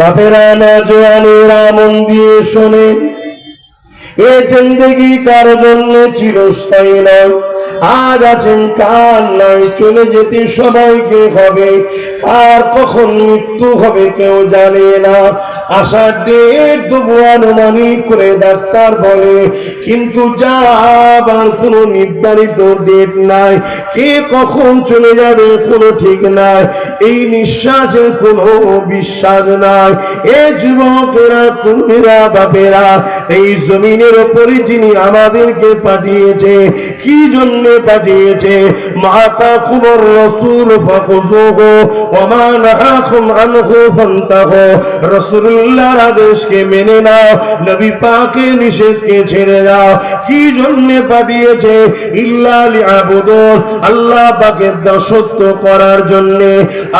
বাপেরা না জোয়ানেরা মন দিয়ে শোনে। এ জিন্দগি কার জন্য চিরস্থায়ী নয়। আজ আছেন কার নাই, চলে যেতে সবাইকে হবে? আর কখন মৃত্যু হবে কেউ জানে না। আসার ডেট তবু আনুমানিক করে ডাক্তার বলে, কিন্তু যাবার কোনো নির্ধারিত ডেট নাই। কে কখন চলে যাবে কোনো ঠিক নাই। এই নিঃশ্বাসের কোনো বিশ্বাস নাই। এ যুবকেরা কুমিরা বাপেরা, এই জমিনের ওপরে যিনি আমাদেরকে পাঠিয়েছে, কি জন্য পাঠিয়েছে। মাতা কুমর রসুল ফাকুজুহু আদেশকে মেনে নাও, নবী পাকের নিষেধকে ছেড়ে দাও। কি জন্য পাঠিয়েছে? ইল্লা লিআবুদুন আল্লাহ পাকের দাসত্ব করার জন্য।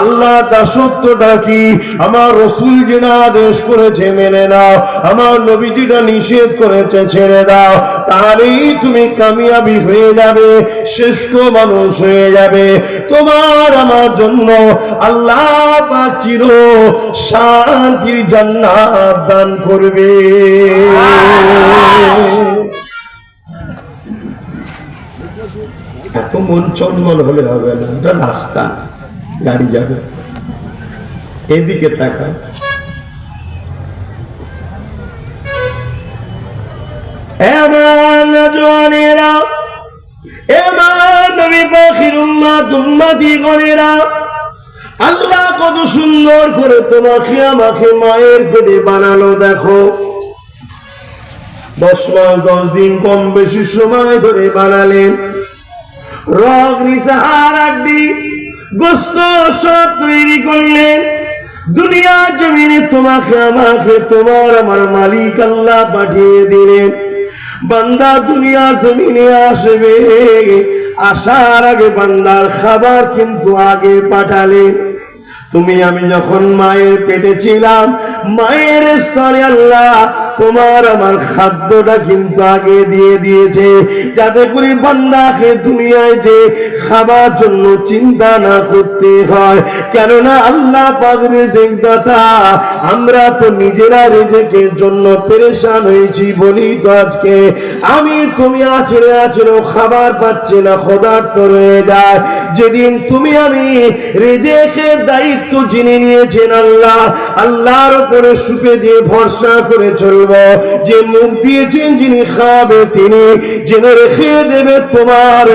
আল্লাহ দাসত্বটা কি? আমার রসুল যেটা আদেশ করেছে মেনে নাও, আমার নবী যেটা নিষেধ করেছে ছেড়ে দাও, তাহলেই তুমি কামিয়াবি হয়ে যাবে। শ্রেষ্ঠ মানুষ হয়ে যাবে। তোমার আমার জন্য আল্লাহ চির শান্তির জান্নাত দান করবে। এত মন চন্মন হলে হবে না, এটা রাস্তা, গাড়ি যাবে। এদিকে তাকা। এমন আল্লাহ কত সুন্দর করে তোমাকে, আমাকে মায়ের পেটে দেখো। দশ মাস, দশ দিন কম বেশি সময় ধরে বানালেন। রগ নিসাহার আড্ডি গোস্ত সব তৈরি করলেন। দুনিয়া জমিনে তোমাকে, আমাকে, তোমার, আমার মালিক আল্লাহ পাঠিয়ে দিলেন। বান্দা দুনিয়া জমিনে আসবে। আসার আগে বান্দার খাবার কিন্তু আগে পাঠালে। তুমি, আমি যখন মায়ের পেটে ছিলাম, মায়ের স্তরে আল্লাহ তোমার আমার খাদ্যটা কিন্তু আগে দিয়ে দিয়েছে। যাতে করে বান্দাকে দুনিয়ায় যে খাবার জন্য চিন্তা না করতে হয়। কেননা আল্লাহ পাক রেজেক দাতা, আমরা তো নিজেরা রেজেকের জন্য পেরেশান হয়েছি বলি তো আজকে। আমি তুমি আছড়ে আছড়ে খাবার পাচ্ছি না খোদার্থ রয়ে যায়। যেদিন তুমি আমি রেজেকের দায়িত্ব যিনি নিয়েছেন আল্লাহ, আল্লাহর উপরে সুপে দিয়ে ভরসা করে চলব যে মুখ দিয়েছেন যিনি খাবে তিনি, জেনে রেখে দেবে তোমার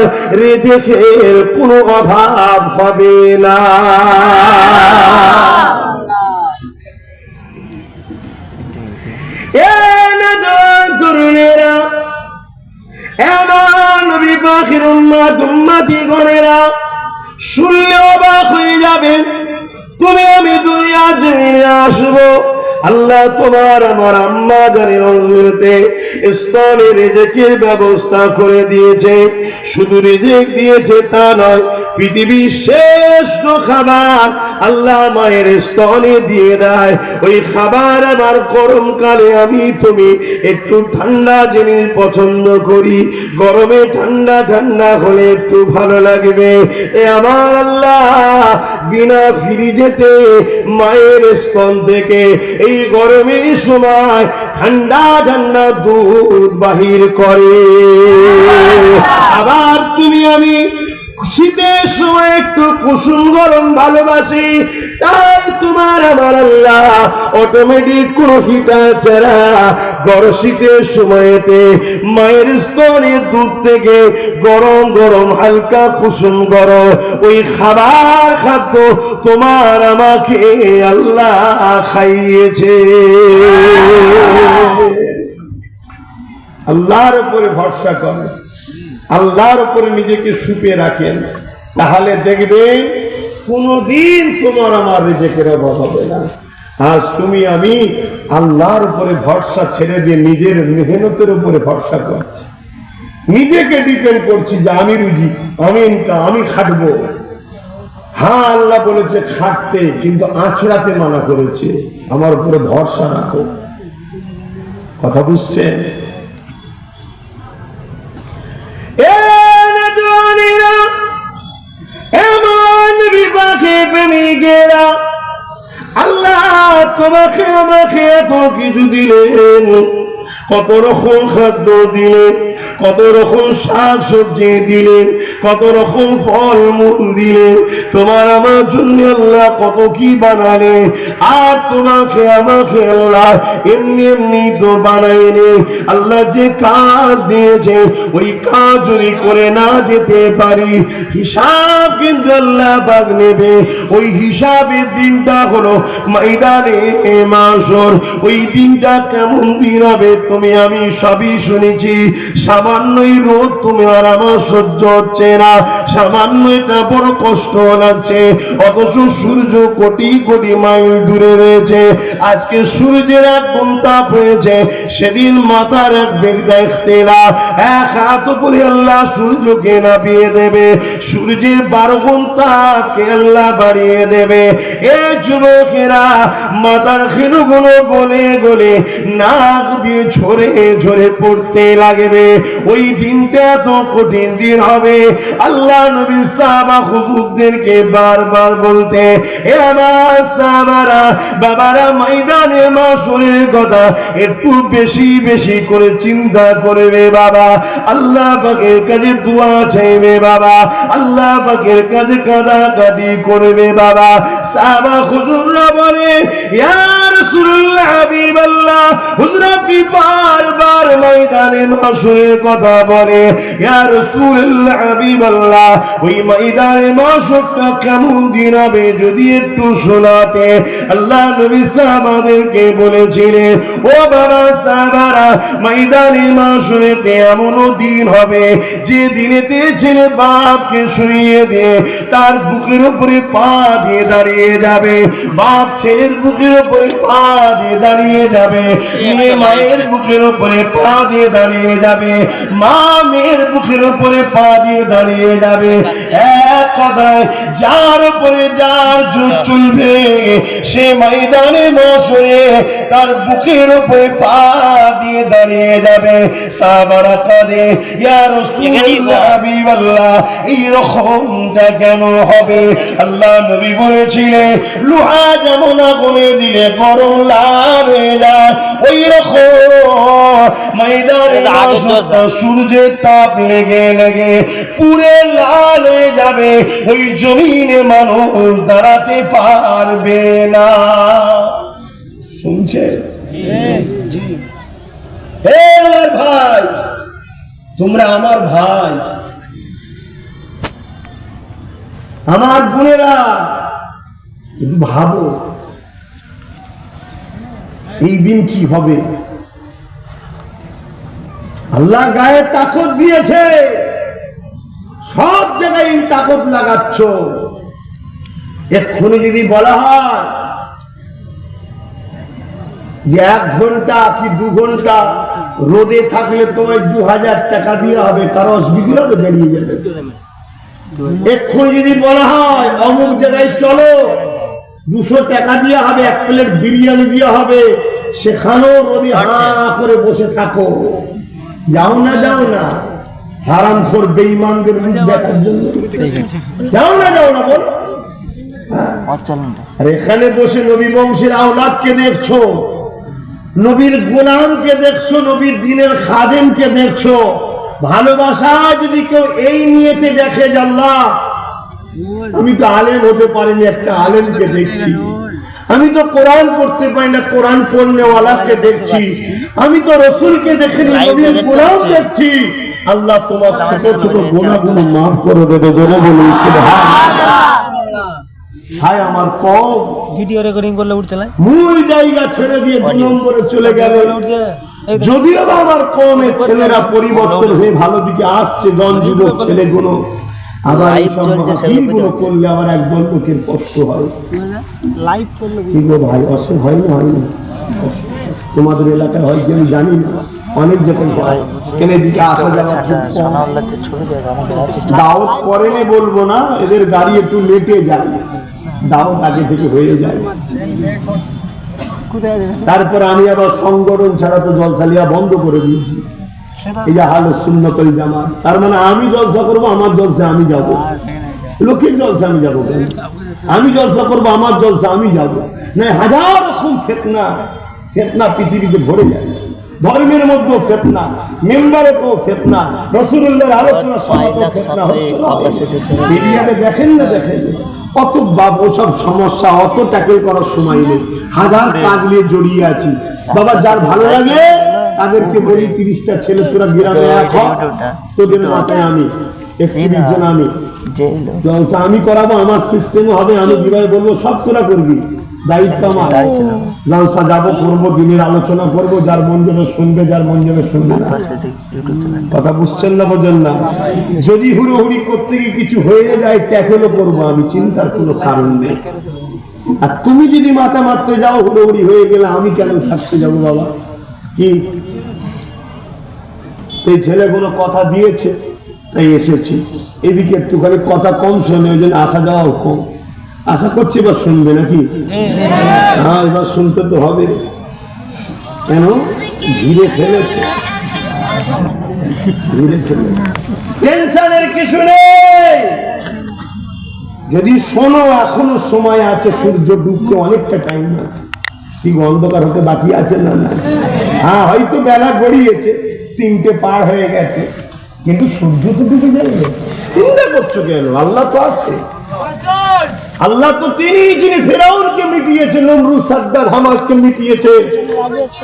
রেজেকের কোনো অভাব হবে না। তরুণেরা এমন পাখির হয়ে যাবেন, তুমি আমি দুনিয়া জমিনে আসব। আল্লাহ তোমার আমার আম্মা জানের অঞ্জলিতে স্তনে রেজেকের ব্যবস্থা করে দিয়েছে। শুধু রেজেক দিয়েছে তা নয়, পৃথিবীর শ্রেষ্ঠ খাবার আল্লাহ মায়ের স্তনে দিয়ে দেয়। ওই খাবার আমার গরমকালে আমি তুমি একটু ঠান্ডা জিনিস পছন্দ করি। গরমে ঠান্ডা ঠান্ডা হলে একটু ভালো লাগবে। এ আমার আল্লাহ, বিনা ফ্রিজেতে মায়ের স্তন থেকে এই গরমের সময় ঠান্ডা ঠান্ডা দুধ বাহির করে। আবার তুমি আমি শীতের সময় একটু কুসুম গরম ভালোবাসি, তাই তোমার আমার আল্লাহ অটোমেটিক কোন হিটার ছাড়া গরম শীতের সময়তে মায়ের স্তনের দুধ থেকে গরম গরম হালকা কুসুম গরম ওই খাবার খাদ্য তোমার আমাকে আল্লাহ খাইয়েছে। আল্লাহর উপরে ভরসা করেন আল্লাহর উপরে নিজেকে সুপে রাখেন, তাহলে দেখবেন কোনদিন তোমার আমার রেজেকের অভাব হবে না। আজ তুমি, আমি আল্লাহর উপরে ভরসা ছেড়ে দিয়ে নিজের মেহনতের উপরে ভরসা করছি। নিজেকে ডিপেন্ড করছি যে আমি রুজি, আমি ইনকাম আমি খাটবো। হ্যাঁ আল্লাহ বলেছে খাটতে, কিন্তু আঁচড়াতে মানা করেছে। আমার উপরে ভরসা রাখো। কথা বুঝছেন? বিপাকে প্রেমিকেরা আল্লাহ তোমাকে আমাকে এত কিছু দিলেন। কত রকম খাদ্য দিলেন, কত রকম শাক সবজি দিলেন, কত রকম ফল মূল দিলেন। তোমার আমার জন্য আল্লাহ কত কি বানালে আর তোমাকে আমাকে আল্লাহ এমনি এমনি তো বানাইনি আল্লাহ যে কাজ দিয়েছে ওই কাজ যদি করে না যেতে পারি, হিসাব কিন্তু আল্লাহ বাগ নেবে। ওই হিসাবের দিনটা হলো ময়দানে মাসর, ওই দিনটা কেমন দিন হবে তুমি, আমি সবই শুনেছি। সামান্যই রোদ তুমি আর আমার সহ্য হচ্ছে না। সামান্য এটা বড় কষ্ট লাগছে। অথচ সূর্য কোটি কোটি মাইল দূরে রয়েছে। আজকে সূর্যের এক তাপ হয়েছে। সেদিন মাথার এক বেগ দেখতে না। এক হাত করে আল্লাহ সূর্যকে নাপিয়ে দেবে। সূর্যের বারো ঘণ্টা কে আল্লাহ বাড়িয়ে দেবে। এ যুবকেরা, মাথার খেলুগুলো গলে গলে নাক দিয়ে ঝরে ঝরে পড়তে লাগবে। ওই দিনটা এত কঠিন দিন হবে। আল্লাহ নবী সাহাবা হুজুরদেরকে বারবার বলতে, এ আমার সাহাবারা, বাবারা ময়দানে মাসুরের কথা একটু বেশি বেশি করে চিন্তা করবে বাবা। আল্লাহ পাকের কাছে দোয়া চাইবে বাবা। আল্লাহ পাকের কাছে কাঁদাকাটি করবে বাবা। সাহাবা হুজুররা বলে, ইয়া রাসূলুল্লাহ হাবিবাল্লাহ, হুজুর আপনি বারবার ময়দানে মাসুরের কথা বলে ইয়া রাসূলুল্লাহ হাবিবাল্লাহ ওই ময়দানে মাসুরটা কেমন দিন হবে যদি একটু শোনাতে? আল্লাহ নবী সাহাবাদেরকে বলেছিলেন ও বাবা সাহাবারা ময়দানে মাসুরেতে এমনও দিন হবে যে দিনেতে ছেলে বাপকে শুনিয়ে দিয়ে তার বুকের উপরে পা দিয়ে দাঁড়িয়ে যাবে বাপ ছেলের বুকের উপরে পা দিয়ে দাঁড়িয়ে যাবে মেয়ে মায়ের বুকের উপরে পা দিয়ে দাঁড়িয়ে যাবে মা মেয়ের বুকের উপরে পা দিয়ে দাঁড়িয়ে যাবে। এক কথায় যার উপরে যার জোর চলবে, সে ময়দানে বসরে তার বুকের উপরে পা দিয়ে দাঁড়িয়ে যাবে। সাবারা কাঁদে, ইয়া রাসূলুল্লাহ, হাবিবাল্লাহ, এই রকমটা কেন হবে? আল্লাহ নবী বলেছিলেন, লোহা যেমন আগুনে দিলে গরম হয়ে যায়, ওই রকম ময়দানে সূর্যের তাপ লেগে লেগে পুরে লাল হয়ে যাবে। ওই জমিনে মানুষ দাঁড়াতে পারবে না। শুনছে? আমার ভাই তোমরা আমার ভাই। আমার বোনেরা কিন্তু ভাবো এই দিন কি হবে? আল্লাহ গায়ে তাকত দিয়েছে। সব জায়গায় তাকত লাগাচ্ছ। এক্ষুনি যদি বলা হয় যে এক ঘণ্টা কি দু ঘণ্টা রোদে থাকলে তোমায় দু হাজার টাকা দিয়ে হবে কারও অসুবিধা হবে দাঁড়িয়ে যাবে। এক্ষুনি যদি বলা হয় অমুক জায়গায় চলো, দুশো টাকা দিয়ে হবে, এক প্লেট বিরিয়ানি দিয়ে হবে, সেখানেও রোদে হা করে বসে থাকো। যাও না যাও না। হারাম খোর বেঈমানদের মুখ দেখার জন্য। যাও না যাও না বলো। আর এখানে বসে নবী বংশের আওলাদকে দেখছ নবীর গোলামকে দেখছ নবীর দিনের খাদেমকে দেখছ। ভালোবাসা যদি কেউ এই নিয়েতে দেখে জাল্লাহ আমি তো আলেম হতে পারিনি একটা আলেমকে দেখছি। আমি তো কোরআন পড়তে পারি না কোরআন পড়নেওয়ালাকে দেখছি। আমি তো রসুলকে দেখিনি নবীর গোলাম দেখছি। আল্লাহ তোমার ছোট ছোট গোনাগুলো মাফ করে দেবে জোরে বলুন হায় আমার কম। ভিডিও রেকর্ডিং করলে উঠতে লাই মূল জায়গা ছেড়ে দিয়ে দু নম্বরে চলে গেলে। উঠছে। যদিও বা আমার কমে ছেলেরা পরিবর্তন হয়ে ভালো দিকে আসছে ছেলেগুলো। আবার Live চলছে, মাহফিলগুলো করলে আবার একদল লোকের কষ্ট হয়। লাইভ করলে কি গো ভাই অসুখ হয় না? হয় না। তোমাদের এলাকায় হয় কি আমি জানি না। অনেক যখন হয় এনে দিকে আসা যাওয়া বলব না এদের গাড়ি একটু লেটে যায়। দাওয়াত আগে থেকে হয়ে যায়। তারপর আমি আবার সংগঠন ছাড়া তো জলসালিয়া বন্ধ করে দিয়েছি। এই যে সুন্নতল জামা তার মানে আমি জলসা করব আমার জলসা আমি যাব। লোকের জলসা আমি যাব আমি জলসা করব আমার জলসা আমি যাব। না হাজার রকম ফেতনা ফেতনা পৃথিবীতে ভরে যাচ্ছে। ধর্মের মধ্যেও ফেতনা মেম্বারেও ফেতনা রসুল্লাহর আলোচনা সভাতেও ফেতনা হচ্ছে না? আকাশে দেখে মিডিয়াতে দেখেন না দেখেন। কত বাবু সব সমস্যা অত ট্যাকেল করার সময় নেই। হাজার কাজ নিয়ে জড়িয়ে আছি। বাবা যার ভালো লাগে তাদেরকে বলি তিরিশটা ছেলে তোরা গ্রামে এক হ, তোদের মাথায় আমি একত্রিশ জন আমি। জলসা আমি করাবো আমার সিস্টেম হবে আমি যেভাবে বলব সব তোরা করবি। দায়িত্ব আমার। জলসা যাব করব দিনের আলোচনা করব যার মন যাবে শুনবে যার মন যাবে শুনবে না। কথা বুঝছেন না বোঝেন না? যদি হুড়োহুড়ি করতে গিয়ে কিছু হয়ে যায় ট্যাকেলও করব আমি চিন্তার কোনো কারণ নেই। আর তুমি যদি মাথা মারতে যাও হুড়োহুড়ি হয়ে গেলে আমি কেন থাকতে যাব বাবা? কি? এই ছেলেগুলো কথা দিয়েছে, তাই এসেছি। এদিকে একটুখানি কথা কম শোনে, ওই জন্য আসা যাওয়াও কম। আশা করছি এবার শুনবে নাকি? হ্যাঁ এবার শুনতে তো হবে। কেন? ঘিরে ফেলেছে। ঘিরে ফেলে টেনশনের কিছু নেই। যদি শোনো, এখনও সময় আছে, সূর্য ডুবতে অনেকটা টাইম আছে। ঠিক অন্ধকার হতে বাকি আছে না না হ্যাঁ হয়তো বেলা গড়িয়েছে, তিনটে পার হয়ে গেছে, কিন্তু সূর্য তো ডুবে যাবে। চিন্তা করছ কেন? আল্লাহ তো আছে। আল্লাহ তো তিনি, যিনি ফেরাউনকে মিটিয়েছে, নমরুদ সাদ্দার হামাজকে মিটিয়েছে।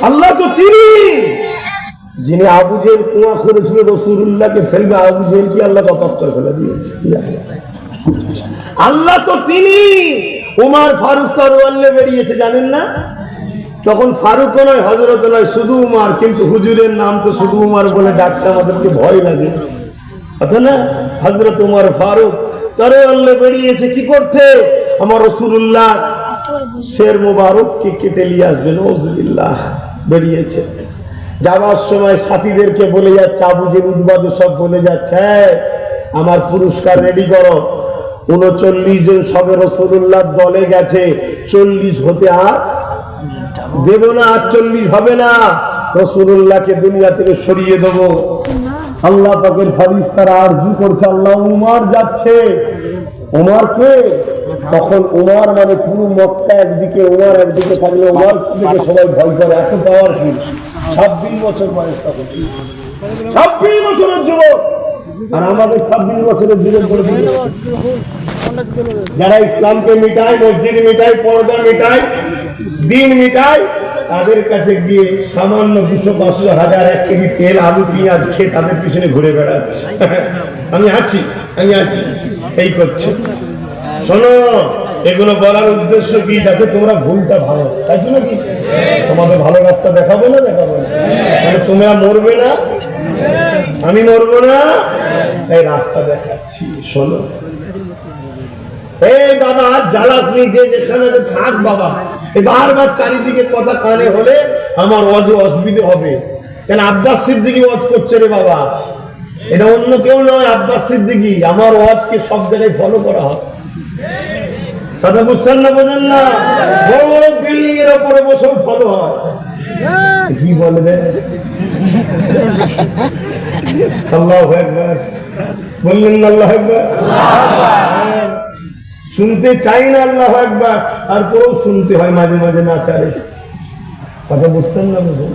আল্লাহ তো তিনি। যিনি আবু জেল কুয়া করেছিল রসুল্লাহকে ফেলবে, আবু জেলকে আল্লাহ কপাত ফেলে দিয়েছে। আল্লাহ তো তিনি। উমার ফারুক তরওয়াল্লে বেরিয়েছে, জানেন না? তখন ফারুক নয় হজরত নয় শুধু উমার। কিন্তু হুজুরের নাম তো শুধু উমার বলে ডাকছে আমাদেরকে ভয় লাগে। না? হজরত উমার ফারুক তরওয়াল্লে বেরিয়েছে কি করতে আমার রসুল্লাহ শের মোবারককে কেটে নিয়ে আসবেন ওজবিল্লাহ বেরিয়েছে। যাওয়ার সময় সাথীদেরকে বলে যাচ্ছে আবু যে উদ্বাদ সব বলে যাচ্ছে "হ্যাঁ, আমার পুরস্কার রেডি করো। উনচল্লিশ জন সবে রসুল্লাহ দলে গেছে চল্লিশ হতে আর দেব না, আর চল্লিশ হবে না। রসুল্লাহকে দুনিয়া থেকে সরিয়ে দেবো। আল্লাহ পাকের ফারিস তারা আরজু করছে, আল্লাহ উমার যাচ্ছে। উমারকে? তখন উমার মানে পুরো মক্কা একদিকে, উমার একদিকে থাকলে উমার থেকে সবাই ভয় করে? এত পাওয়ার কি? ছাব্বিশ বছর বয়স তখন। ছাব্বিশ বছরের যুবক। আর আমাদের ছাব্বিশ বছরের যুবক দিল যারা ইসলামকে মিটায়, মসজিদ মিটায়, পর্দা মিটায় দিন মিটায় তাদের কাছে গিয়ে সামান্য দুশো পাঁচশো হাজার এক কেজি তেল, আলু, পেঁয়াজ খেয়ে তাদের পিছনে ঘুরে বেড়াচ্ছে। আমি আছি আমি আছি। এই করছে। শোনো, এগুলো বলার উদ্দেশ্য কি? যাতে তোমরা ভুলটা ভালো তাই জন্য কি? তোমাদের ভালো রাস্তা দেখাবো না দেখাবো না? তোমরা মরবে না? আমি মরবো না? তাই রাস্তা দেখাচ্ছি। শোনো। কথা বুঝছেন না, বোঝেন না? বড় বিল্ডিং এর উপরে বসেও ফলো হয়। কি বলবে? আল্লাহ বললেন আল্লাহ একবার শুনতে চাই না আল্লাহ একবার তারপরেও শুনতে হয় মাঝে মাঝে না চারে কথা বুঝতেন না বুঝুন?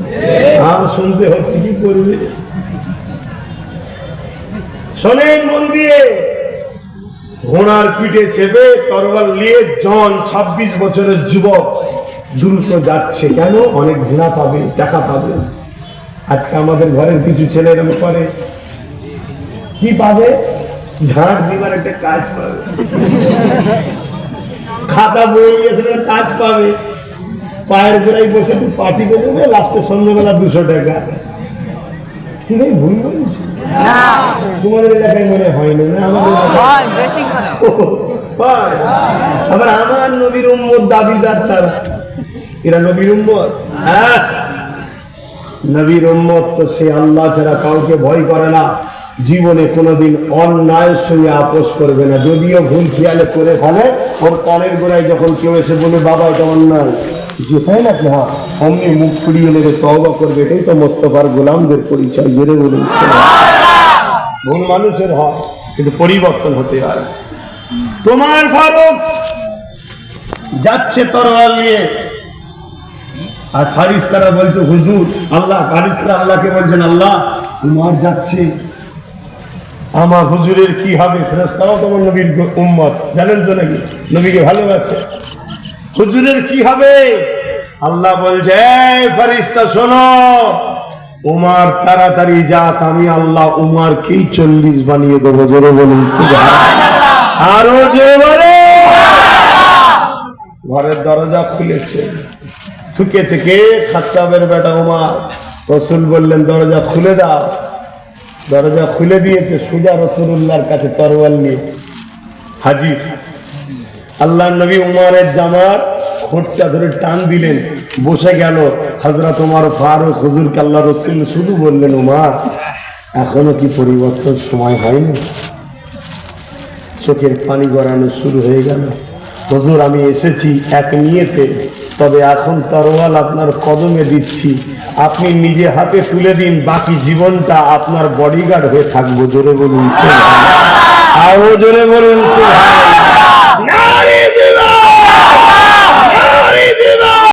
আর শুনতে হচ্ছে কি করবে? শোনেন মন দিয়ে ঘোড়ার পিঠে চেপে তরবার নিয়ে জন ২৬ বছরের যুবক দ্রুত যাচ্ছে। কেন? অনেক ঘোড়া পাবে টাকা পাবে। আজকে আমাদের ঘরের কিছু ছেলে এরকম করে কি পাবে? ঝাড় দিবার একটা কাজ পাবে। খাতা বই গেছে কাজ পাবে। পায়ের গোড়ায় বসে একটু পার্টি করবে লাস্টে সন্ধ্যেবেলা দুশো টাকা। ঠিক আছে ভুল বলছি তোমাদের এলাকায় মনে হয় না আবার আমার নবীর উম্মত দাবিদার তারা। এরা নবীর উম্মত? হ্যাঁ। নবীর উম্মত তো সে আল্লাহ ছাড়া কাউকে ভয় করে না। জীবনে কোনোদিন অন্যায়ের সঙ্গে আপোষ করবে না। যদিও ভুল খেয়ালে করে ফেলে, ওর কানের গোড়ায় যখন কেউ এসে বলে, বাবা, এটা অন্যায়। যে তাই নাকি হ্যাঁ অমনি মুখ ফুরিয়ে নেবে তবা করবে, এটাই তো মোস্তফার গোলামদের পরিচয় জেরে বলে ভুল মানুষের হয়, কিন্তু পরিবর্তন হতে হয়। তোমার ফারুক যাচ্ছে তরোয়াল নিয়ে। আর ফারিস্তারা বলছে, হুজুর, আল্লাহ, ফারিস্তারা আল্লাহকে বলছেন, আল্লাহ উমার যাচ্ছে। আমার হুজুরের কি হবে? ফেরস্তারাও তোমার নবীর উম্মত। জানেন তো নাকি? নবীকে ভালোবাসে। হুজুরের কি হবে? আল্লাহ বলছে, "এই ফারিস্তা শোনো। উমার তাড়াতাড়ি যাক, আমি আল্লাহ উমার কি চল্লিশ বানিয়ে দেবো। জোরে বলুন। আরও জোরে ঘরের দরজা খুলেছে। থুকে থেকে খাত্তাবের বেটা উমার। রসুল বললেন, দরজা খুলে দাও। দরজা খুলে দিয়েছে, সুজা রসুল্লাহর কাছে তরোয়াল নিয়ে। হাজির। আল্লাহ নবী উমারের জামার খোঁটটা ধরে টান দিলেন। বসে গেল হজরত উমার ফারুক। হুজুরকে আল্লাহ রসুল শুধু বললেন, উমার, এখনও কি পরিবর্তন সময় হয়নি? চোখের পানি গড়ানো শুরু হয়ে গেল। হুজুর, আমি এসেছি এক নিয়েতে। তবে এখন তরোয়াল আপনার কদমে দিচ্ছি। আপনি নিজে হাতে তুলে দিন বাকি জীবনটা আপনার বডিগার্ড হয়ে থাকব। জোরে বলুন আরও জোরে বলুন